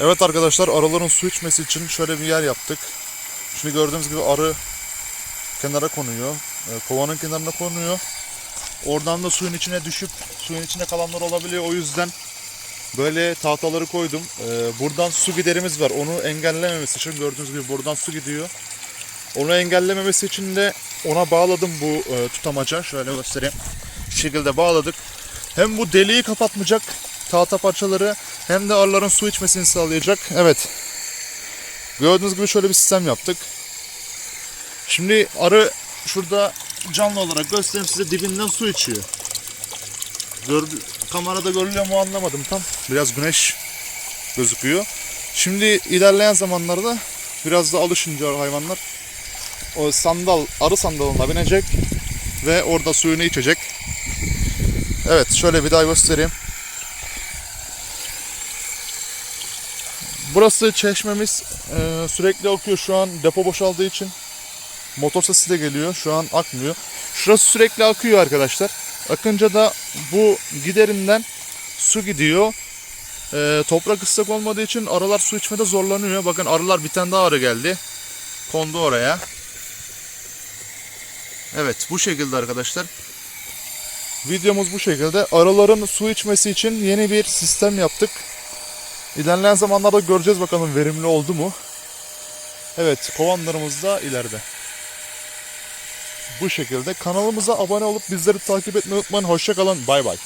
Evet arkadaşlar arıların su içmesi için şöyle bir yer yaptık. Şimdi gördüğünüz gibi arı kenara konuyor. E, Kovanın kenarına konuyor. Oradan da suyun içine düşüp suyun içinde kalanlar olabiliyor. O yüzden böyle tahtaları koydum. E, Buradan su giderimiz var. Onu engellememesi için gördüğünüz gibi buradan su gidiyor. Onu engellememesi için de ona bağladım bu e, tutamaca. Şöyle göstereyim. Şu şekilde bağladık. Hem bu deliği kapatmayacak tahta parçaları hem de arıların su içmesini sağlayacak. Evet. Gördüğünüz gibi şöyle bir sistem yaptık. Şimdi arı şurada canlı olarak göstereyim size dibinden su içiyor. Gördü, kamerada görülüyor mu anlamadım tam. Biraz güneş gözüküyor. Şimdi ilerleyen zamanlarda biraz da alışınca hayvanlar o sandal, arı sandalına binecek ve orada suyunu içecek. Evet şöyle bir daha göstereyim. Burası çeşmemiz e, sürekli akıyor şu an depo boşaldığı için motor sesi de geliyor şu an akmıyor. Şurası sürekli akıyor arkadaşlar. Akınca da bu giderinden su gidiyor. E, toprak ıslak olmadığı için arılar su içmede zorlanıyor. Bakın arılar bir tane daha arı geldi. Kondu oraya. Evet bu şekilde arkadaşlar. Videomuz bu şekilde. Arıların su içmesi için yeni bir sistem yaptık. İlerleyen zamanlarda göreceğiz bakalım verimli oldu mu. Evet kovanlarımız da ileride. Bu şekilde kanalımıza abone olup bizleri takip etmeyi unutmayın. Hoşçakalın. Bay bay.